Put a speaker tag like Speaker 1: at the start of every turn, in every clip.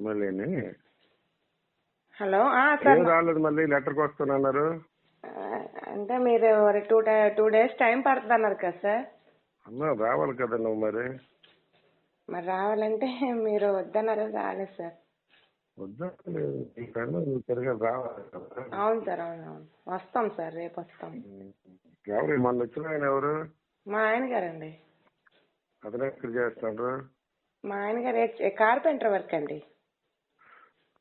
Speaker 1: మళ్ళీ
Speaker 2: hello sir
Speaker 1: రాలేదు మళ్ళీ లెటర్కి వస్తానన్నారు.
Speaker 2: అంటే మీరు టూ టూ డేస్ టైం పడుతుంది అన్నారు కదా సార్.
Speaker 1: అమ్మా రావాలి కదా నువ్వు మరి.
Speaker 2: మరి రావాలంటే మీరు వద్దన్నారు రాలేదు సార్.
Speaker 1: వద్దా రావాలి
Speaker 2: అవును సార్ అవును అవును. వస్తాం సార్ రేపు వస్తాం.
Speaker 1: ఎవరు? మొన్న వచ్చిన ఆయన ఎవరు?
Speaker 2: మా ఆయన గారండి.
Speaker 1: అతను ఎక్కడ చేస్తాడు?
Speaker 2: మా ఆయన గారు ఏ- కార్పెంటర్ వర్క్ అండి.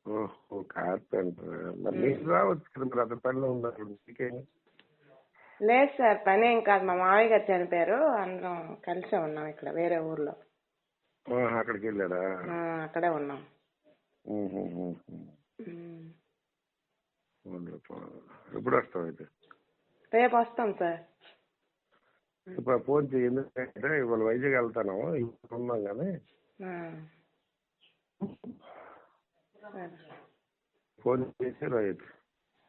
Speaker 1: ఓహో కార్పెంటర్ మరి నీకు రావచ్చు కదా మరి అతని పనిలో ఉన్నారు నీకేం
Speaker 2: లేదు సార్ పని ఏం కాదు. మా మామయ్య గారు చనిపోయారు. అందరం కలిసే ఉన్నాం ఇక్కడ వేరే ఊర్లో.
Speaker 1: అక్కడికి వెళ్ళాడా?
Speaker 2: ఆ, అక్కడే ఉన్నాం.
Speaker 1: ఎప్పుడు వస్తావు అయితే?
Speaker 2: రేపు వస్తాం సార్.
Speaker 1: ఇప్పుడు ఫోన్ చేయి ఎందుకంటే ఇవాళ వైజాగ్ వెళ్తాను ఇప్పుడు ఉన్నాం కానీ. ఫోన్ చేసి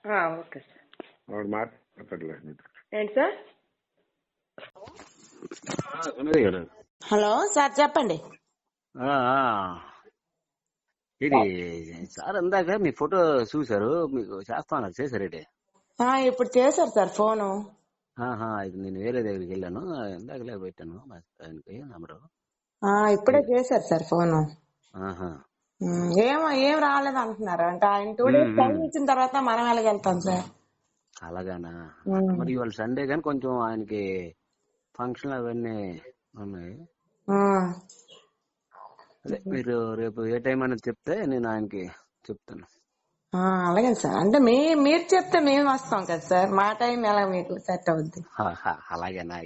Speaker 2: ఆ, ఓకే సార్.
Speaker 1: వాడు మాట్లాడలే నీతో
Speaker 2: ఏంటి సార్? హలో సార్ చెప్పండి.
Speaker 3: ఇది సార్ ఇందాక మీ ఫోటో చూశారు మీకు చేస్తాను చేశారేటి
Speaker 2: ఆ, ఇప్పుడు చేశారు సార్ ఫోను.
Speaker 3: ఇది నేను వేరే దగ్గరికి వెళ్ళాను ఇందాకలే పెట్టాను ఆయనకి నంబరు
Speaker 2: ఇప్పుడే చేశారు సార్ ఫోను. ఏమో ఏం రాలేదు అంటున్నారు. అంటే ఆయన టూ డేస్ టైం ఇచ్చిన తర్వాత మనం ఎలాగెళ్తాం సార్?
Speaker 3: అలాగానా. మరి ఇవాళ సండే కానీ కొంచెం ఆయనకి ఫంక్షన్ అవన్నీ ఉన్నాయి. అదే మీరు రేపు ఏ టైం అనేది చెప్తే నేను ఆయనకి చెప్తాను.
Speaker 2: అలాగే సార్. అంటే మీ మీరు చెప్తే మేము వస్తాం కదా సార్. మా టైం ఎలా మీకు సెట్ అవుద్ది?
Speaker 3: అలాగేనా?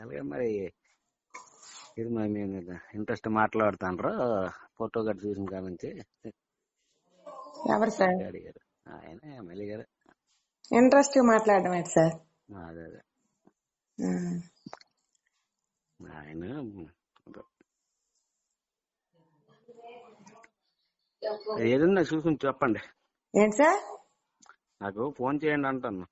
Speaker 3: అలాగే మరి ఇది మరి మేము ఇంట్రెస్ట్ మాట్లాడుతాండ్రు. ఫోటో గట్ట చూసిన కాడ నుంచి
Speaker 2: ఎవరు సార్?
Speaker 3: అడిగారు ఆయన ఎమ్మెల్యే గారు.
Speaker 2: ఇంట్రెస్ట్ మాట్లాడడం ఏంటి సార్?
Speaker 3: అదే అదే. ఆయన ఏదన్నా చూసుకుని చెప్పండి.
Speaker 2: ఏంటి సార్?
Speaker 3: నాకు ఫోన్ చేయండి అంటాను.